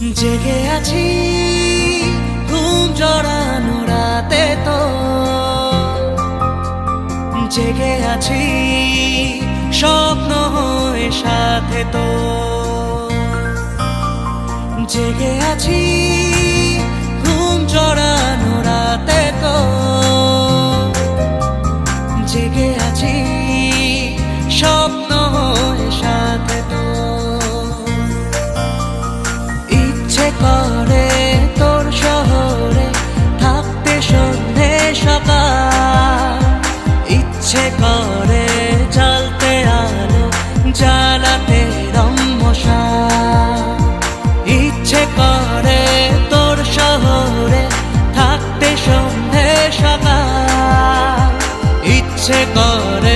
জেগে আছি, ঘুম জড়ানো রাতে তো। জেগে আছি, স্বপ্ন হয়ে সাথে তো। জেগে আছি, ঘুম জড়ানো রাতে তো। জেগে আছি, স্বপ্ন করে তোর শহরে থাকতে সন্ধে সকাল। ইচ্ছে করে জ্বালতে আলো, জ্বালাতে রম্মশা ইচ্ছে করে তোর শহরে থাকতে সন্ধে সকাল। ইচ্ছে করে